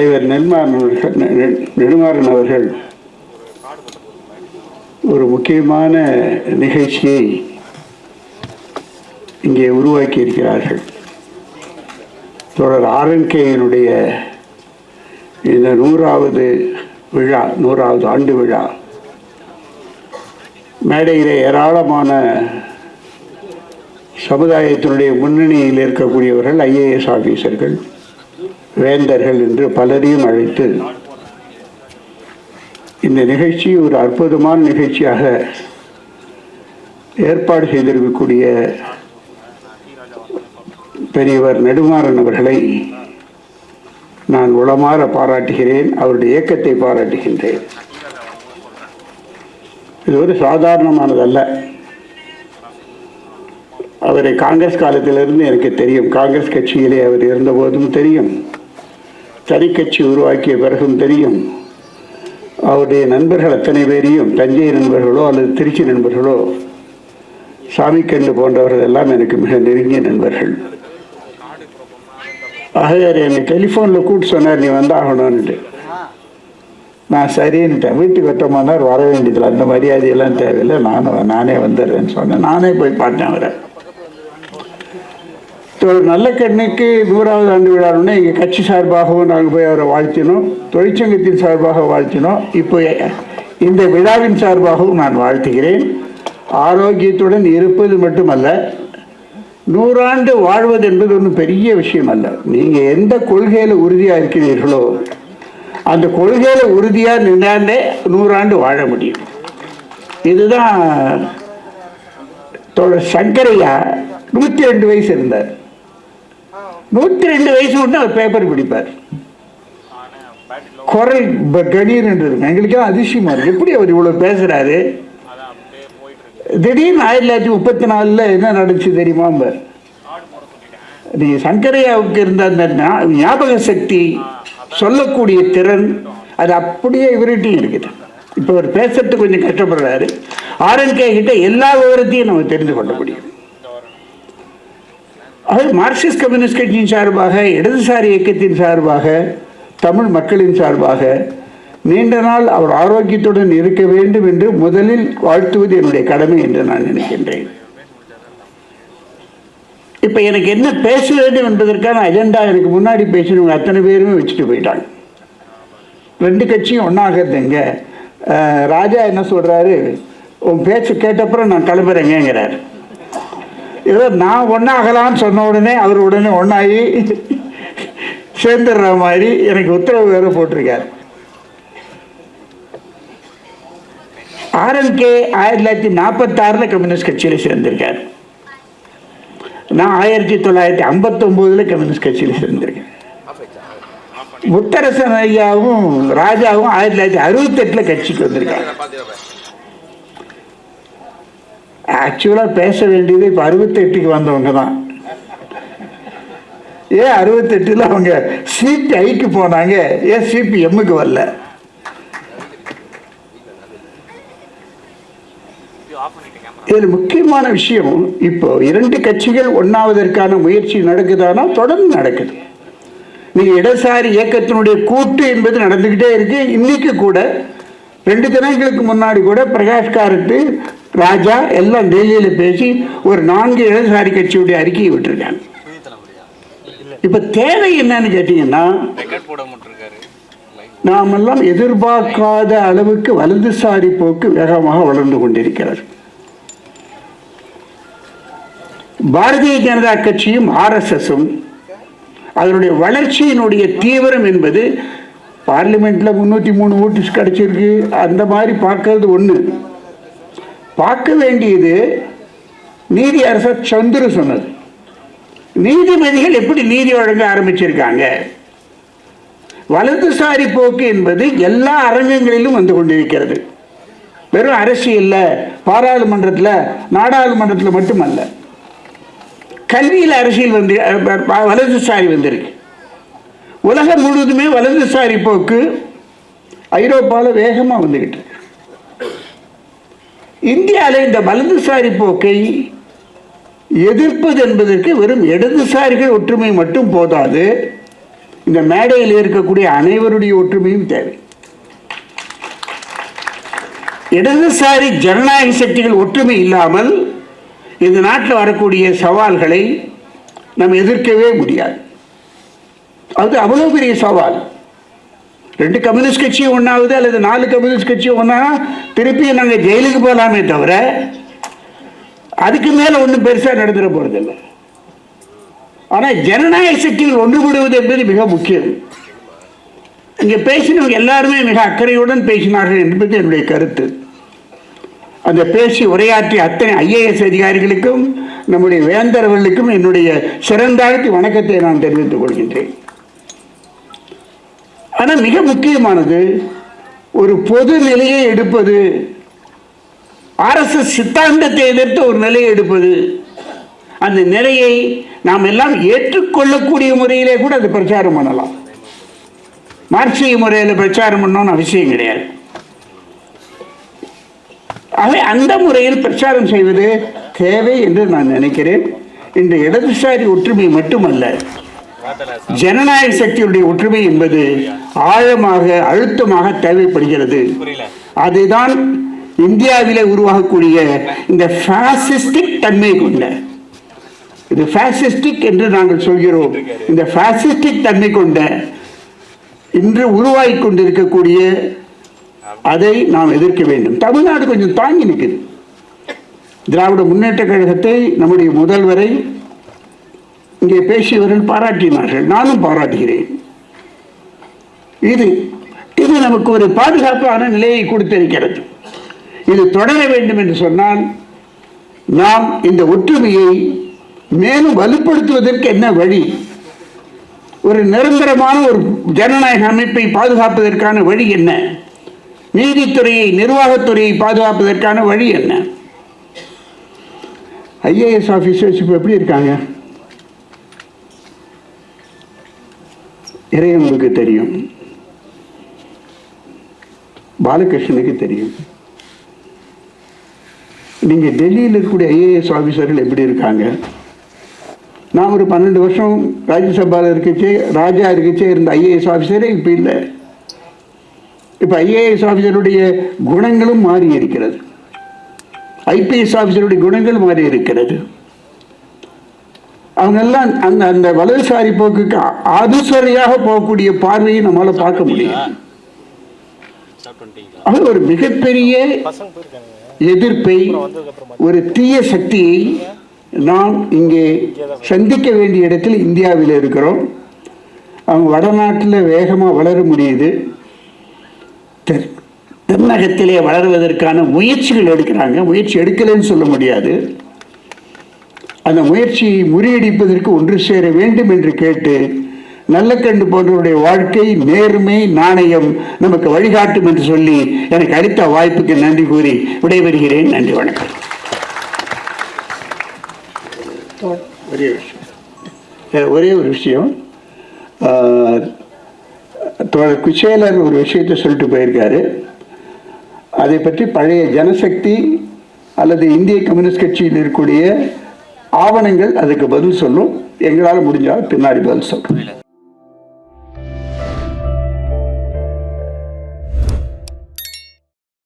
தலைவர் நெடுமாறன் அவர்கள் ஒரு முக்கியமான நிகழ்ச்சியை இங்கே உருவாக்கி இருக்கிறார்கள் தொடர் ஆர்என்கேயினுடைய இந்த நூறாவது விழா நூறாவது ஆண்டு விழா மேடையிலே ஏராளமான சமுதாயத்தினுடைய முன்னணியில் இருக்கக்கூடியவர்கள் ஐஏஎஸ் ஆஃபீஸர்கள் வேந்தர்கள் என்று பலரையும் அழைத்து இந்த நிகழ்ச்சி ஒரு அற்புதமான நிகழ்ச்சியாக ஏற்பாடு செய்திருக்கக்கூடிய பெரியவர் நெடுமாறன் அவர்களை நான் உளமாற பாராட்டுகிறேன். அவருடைய இயக்கத்தை பாராட்டுகின்றேன். இது ஒரு சாதாரணமானதல்ல. அவரை காங்கிரஸ் காலத்திலிருந்து எனக்கு தெரியும். காங்கிரஸ் கட்சியிலே அவர் இருந்தபோதும் தெரியும். தனி கட்சி உருவாக்கிய பிறகும் தெரியும். அவருடைய நண்பர்கள் அத்தனை பேரையும் தஞ்சை நண்பர்களோ அல்லது திருச்சி நண்பர்களோ சாமிக்கண்டு போன்றவர்கள் எல்லாம் எனக்கு மிக நெருங்கிய நண்பர்கள். ஆக என்னை டெலிஃபோனில் கூப்பிட்டு சொன்னார் நீ வந்தாகணும்னுட்டு. நான் சரின்ட்டேன் வீட்டுக்கு வட்டமானார் வர வேண்டியதில்லை. அந்த மரியாதையெல்லாம் தேவையில்லை. நானும் நானே வந்துடுறேன்னு சொன்னேன். நானே போய் பார்த்தேன் அவரை. ஒரு நல்ல கண்ணுக்கு நூறாவது ஆண்டு விழாவுன்னு எங்கள் கட்சி சார்பாகவும் நாங்கள் போய் அவரை வாழ்த்தினோம். தொழிற்சங்கத்தின் சார்பாக வாழ்த்தினோம். இப்போ இந்த விழாவின் சார்பாகவும் நான் வாழ்த்துகிறேன். ஆரோக்கியத்துடன் இருப்பது மட்டுமல்ல நூறாண்டு வாழ்வது என்பது ஒன்றும் பெரிய விஷயம் அல்ல நீங்கள் எந்த கொள்கையில் உறுதியாக இருக்கிறீர்களோ அந்த கொள்கையில் உறுதியாக நின்றாண்டே நூறாண்டு வாழ முடியும். இதுதான் சங்கரையா நூற்றி ரெண்டு வயசு இருந்தார். நூற்றி ரெண்டு வயசு மட்டும் அவர் பேப்பர் பிடிப்பார். குரல் ப- கணீர்னு எங்களுக்கே எங்களுக்கெல்லாம் அதிசயமா இருக்கு. எப்படி அவர் இவ்வளவு பேசுறாரு? திடீர்னு ஆயிரத்தி தொள்ளாயிரத்தி முப்பத்தி நாலுல என்ன நடந்துச்சு தெரியுமா பார் நீ சங்கரையாவுக்கு இருந்த அந்த ஞாபக சக்தி சொல்லக்கூடிய திறன் அது அப்படியே இவர்கிட்டையும் இருக்குது. இப்போ அவர் பேசுறதுக்கு கொஞ்சம் கஷ்டப்படுறாரு. ஆர்என்கே கிட்ட எல்லா விவரத்தையும் நம்ம தெரிந்து கொள்ள முடியும். அது மார்க்சிஸ்ட் கம்யூனிஸ்ட் கட்சியின் சார்பாக இடதுசாரி இயக்கத்தின் சார்பாக தமிழ் மக்களின் சார்பாக நீண்ட நாள் அவர் ஆரோக்கியத்துடன் இருக்க வேண்டும் என்று முதலில் வாழ்த்துவது என்னுடைய கடமை என்று நான் நினைக்கின்றேன். இப்போ எனக்கு என்ன பேச வேண்டும் என்பதற்கான அஜெண்டா எனக்கு முன்னாடி பேசினவங்க அத்தனை பேருமே வச்சுட்டு போயிட்டாங்க. ரெண்டு கட்சியும் ஒன்றாகிறதுங்க ராஜா என்ன சொல்கிறாரு உன் பேச்சு கேட்டப்புறம் நான் கிளம்புறேங்கிறார் ஏதோ நான் ஒன்றாகலான்னு சொன்ன உடனே அவர் உடனே ஒன்றாகி சேர்ந்துடுற மாதிரி எனக்கு உத்தரவு வேறு போட்டிருக்காரு. ஆர்என்கே ஆயிரத்தி தொள்ளாயிரத்தி நாற்பத்தாறில் கம்யூனிஸ்ட் கட்சியில் சேர்ந்திருக்கார். நான் ஆயிரத்தி தொள்ளாயிரத்தி ஐம்பத்தொம்போதில் கம்யூனிஸ்ட் கட்சியில் சேர்ந்திருக்கேன். முத்தரசன் ஐயாவும் ராஜாவும் ஆயிரத்தி தொள்ளாயிரத்தி அறுபத்தெட்டில் கட்சிக்கு வந்திருக்காங்க. ஆக்சுவலாக பேச வேண்டியது இப்போ அறுபத்தெட்டுக்கு வந்தவங்க தான். ஏன் அறுபத்தெட்டில் அவங்க சிபிஐக்கு போனாங்க. ஏன் சிபிஎம்முக்கு வரல. இதில் முக்கியமான விஷயம் இப்போ இரண்டு கட்சிகள் ஒன்றாவதற்கான முயற்சி நடக்குதானா? தொடர்ந்து நடக்குது. நீங்கள் இடசாரி இயக்கத்தினுடைய கூட்டு என்பது நடந்துக்கிட்டே இருக்கு. இன்னைக்கு கூட ரெண்டு தினங்களுக்கு முன்னாடி கூட பிரகாஷ் காரத்து ராஜா எல்லாம் டெல்லியில் பேசி ஒரு நான்கு இடதுசாரி கட்சியுடைய அறிக்கையை விட்டுருக்காங்க. இப்ப தேவை என்னன்னு கேட்டீங்கன்னா நாமெல்லாம் எதிர்பார்க்காத அளவுக்கு வலதுசாரி போக்கு வேகமாக வளர்ந்து கொண்டிருக்கிறது. பாரதிய ஜனதா கட்சியும் ஆர்எஸ்எஸும் அதனுடைய வளர்ச்சியினுடைய தீவிரம் என்பது பார்லிமெண்ட்ல முன்னூற்றி மூணு ஓட்டு கிடைச்சிருக்கு. அந்த மாதிரி பார்க்கறது ஒன்று பார்க்க வேண்டியது நீதி அரசர் சந்துரு சொன்னது. நீதிபதிகள் எப்படி நீதி வழங்க ஆரம்பிச்சிருக்காங்க? வலதுசாரி போக்கு என்பது எல்லா அரங்கங்களிலும் வந்து கொண்டிருக்கிறது. வெறும் அரசியலில் பாராளுமன்றத்தில் நாடாளுமன்றத்தில் மட்டுமல்ல. கல்வியில் அரசியல் வந்து வலதுசாரி வந்திருக்கு. உலகம் முழுவதுமே வலதுசாரி போக்கு ஐரோப்பாவில் வேகமாக வந்துக்கிட்டு இருக்கு. இந்தியாவில் இந்த வலதுசாரி போக்கை எதிர்ப்பது என்பதற்கு வெறும் இடதுசாரிகள் ஒற்றுமை மட்டும் போதாது. இந்த மேடையில் இருக்கக்கூடிய அனைவருடைய ஒற்றுமையும் தேவை. இடதுசாரி ஜனநாயக சக்திகள் ஒற்றுமை இல்லாமல் இந்த நாட்டில் வரக்கூடிய சவால்களை நம்ம எதிர்க்கவே முடியாது. அது அவ்வளோ பெரிய சவால். ரெண்டு கம்யூனிஸ்ட் கட்சியும் ஒன்றாகுது அல்லது நாலு கம்யூனிஸ்ட் கட்சியும் ஒன்றா திருப்பி நாங்கள் ஜெயிலுக்கு போகலாமே தவிர அதுக்கு மேலே ஒன்றும் பெருசாக நடந்துட போகிறதில்லை ஆனால் ஜனநாயக சக்திகள் ஒன்றுபடுவது என்பது மிக முக்கியம். இங்கே பேசினவங்க எல்லாருமே மிக அக்கறையுடன் பேசினார்கள் என்பது என்னுடைய கருத்து. அந்த பேசி உரையாற்றிய அத்தனை ஐஏஎஸ் அதிகாரிகளுக்கும் நம்முடைய வேந்தரவர்களுக்கும் என்னுடைய சிறந்தாழ்த்தி வணக்கத்தை நான் தெரிவித்துக் கொள்கின்றேன். ஆனால் மிக முக்கியமானது ஒரு பொது நிலையை எடுப்பது ஆர்எஸ்எஸ் சித்தாந்தத்தை எதிர்த்து ஒரு நிலையை எடுப்பது. அந்த நிலையை நாம் எல்லாம் ஏற்றுக்கொள்ளக்கூடிய முறையிலே கூட அது பிரச்சாரம் பண்ணலாம். மார்க்சிய முறையில் பிரச்சாரம் பண்ணணும்னு அவசியம் கிடையாது. ஆகவே அந்த முறையில் பிரச்சாரம் செய்வது தேவை என்று நான் நினைக்கிறேன். இந்த இடதுசாரி ஒற்றுமை மட்டுமல்ல. ஜனநாயக சக்தியுடைய ஒற்றுமை என்பது ஆழமாக அழுத்தமாக தேவைப்படுகிறது. அதுதான் இந்தியாவிலே உருவாகக்கூடிய இந்த பாசிஸ்டிக் தன்மை கொண்ட. இது பாசிஸ்டிக் என்று நாங்கள் சொல்கிறோம். இந்த பாசிஸ்டிக் தன்மை கொண்ட இன்று உருவாகி கொண்டிருக்கக்கூடிய அதை நாம் எதிர்க்க வேண்டும். தமிழ்நாடு கொஞ்சம் தாங்கி நிற்குது திராவிட முன்னேற்ற கழகத்தை நம்முடைய முதல்வரை இங்கே பேசியவர்கள் பாராட்டினார்கள். நானும் பாராட்டுகிறேன். இது இது நமக்கு ஒரு பாதுகாப்பான நிலையை கொடுத்திருக்கிறது. இது தொடர வேண்டும் என்று சொன்னால் நாம் இந்த ஒற்றுமையை மேலும் வலுப்படுத்துவதற்கு என்ன வழி? ஒரு நிரந்தரமான ஒரு ஜனநாயக அமைப்பை பாதுகாப்பதற்கான வழி என்ன? நீதித்துறையை நிர்வாகத்துறையை பாதுகாப்பதற்கான வழி என்ன? ஐஏஎஸ் ஆஃபீஸர்ஸ் இப்போ எப்படி இருக்காங்க? இறையன்புக்கு தெரியும். பாலகிருஷ்ணனுக்கு தெரியும். நீங்க டெல்லியில் இருக்கக்கூடிய ஐஏஎஸ் ஆஃபீஸர்கள் எப்படி இருக்காங்க? நான் ஒரு பன்னெண்டு வருஷம் ராஜ்யசபாவில் இருக்கச்சே ராஜா இருக்கச்சே இருந்த ஐஏஎஸ் ஆஃபீஸரே இப்போ இல்லை. இப்போ ஐஏஎஸ் ஆஃபீஸருடைய குணங்களும் மாறி இருக்கிறது. ஐபிஎஸ் ஆஃபீஸருடைய குணங்கள் மாறி இருக்கிறது. அவங்கெல்லாம் அந்த அந்த வலதுசாரி போக்குக்கு அனுசரியாக போகக்கூடிய பார்வையை நம்மளால பார்க்க முடியும் அது ஒரு மிகப்பெரிய எதிர்ப்பை ஒரு தீய சக்தியை நாம் இங்கே சந்திக்க வேண்டிய இடத்தில் இந்தியாவில் இருக்கிறோம். அவங்க வடநாட்டில் வேகமாக வளர முடியுது. தென் தென்னகத்திலே வளருவதற்கான முயற்சிகள் எடுக்கிறாங்க. முயற்சி எடுக்கலைன்னு சொல்ல முடியாது. அந்த முயற்சியை முறியடிப்பதற்கு ஒன்று சேர வேண்டும் என்று கேட்டு நல்லக்கண்டு போன்றவருடைய வாழ்க்கை நேர்மை நாணயம் நமக்கு வழிகாட்டும் என்று சொல்லி எனக்கு அளித்த வாய்ப்புக்கு நன்றி கூறி விடைபெறுகிறேன். நன்றி வணக்கம். ஒரே விஷயம். ஒரே ஒரு விஷயம். தோழர் குச்சேலர் ஒரு விஷயத்தை சொல்லிட்டு போயிருக்காரு. அதை பற்றி பழைய ஜனசக்தி அல்லது இந்திய கம்யூனிஸ்ட் கட்சியில் இருக்கக்கூடிய ஆவணங்கள் அதுக்கு பதில் சொல்லும். எங்களால் முடிஞ்சால் பின்னாடி பதில் சொல்றோம்